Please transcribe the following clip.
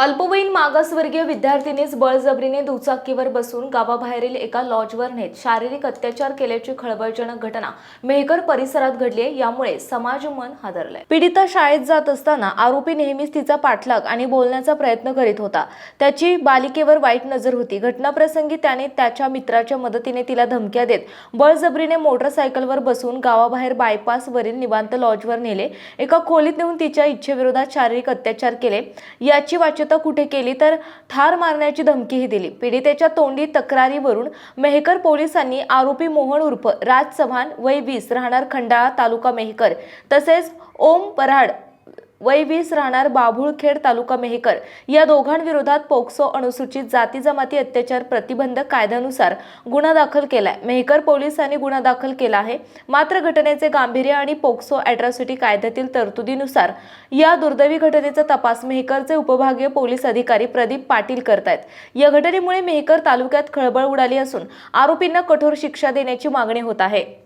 अल्पवयीन मागासवर्गीय विद्यार्थिनीच बळजबरीने दुचाकीवर बसून गावाबाहेरील एका लॉजवर नेत शारीरिक अत्याचार केल्याची खळबळजनक घटना मेहकर परिसरात घडली आहे. यामुळे समाज मन हादरलंय. पीडिता शाळेत जात असताना आरोपी नेहमीच तिचा पाठलाग आणि बोलण्याचा प्रयत्न करीत होता. त्याची बालिकेवर वाईट नजर होती. घटनाप्रसंगी त्याने त्याच्या मित्राच्या मदतीने तिला धमक्या देत बळजबरीने मोटरसायकलवर बसून गावाबाहेर बायपास वरील निवांत लॉजवर नेले. एका खोलीत नेऊन तिच्या इच्छेविरोधात शारीरिक अत्याचार केले. याची वाच्यता कुठे केली तर ठार मारण्याची धमकीही दिली. पीडितेच्या तोंडी तक्रारीवरून मेहकर पोलिसांनी आरोपी मोहन उर्फ राज चव्हाण वय वीस राहणार खंडाळा तालुका मेहकर तसेच ओम पराड वय वीस राहणार बाभुळखेड तालुका मेहकर. या दोघांविरोधात पोक्सो अनुसूचित जाती जमाती अत्याचार प्रतिबंधक कायद्यानुसार गुन्हा दाखल केलाय. मेहकर पोलिसांनी गुन्हा दाखल केला आहे. मात्र घटनेचे गांभीर्य आणि पोक्सो अॅट्रॉसिटी कायद्यातील तरतुदीनुसार या दुर्दैवी घटनेचा तपास मेहकरचे उपभागीय पोलीस अधिकारी प्रदीप पाटील करतायत. या घटनेमुळे मेहकर तालुक्यात खळबळ उडाली असून आरोपींना कठोर शिक्षा देण्याची मागणी होत आहे.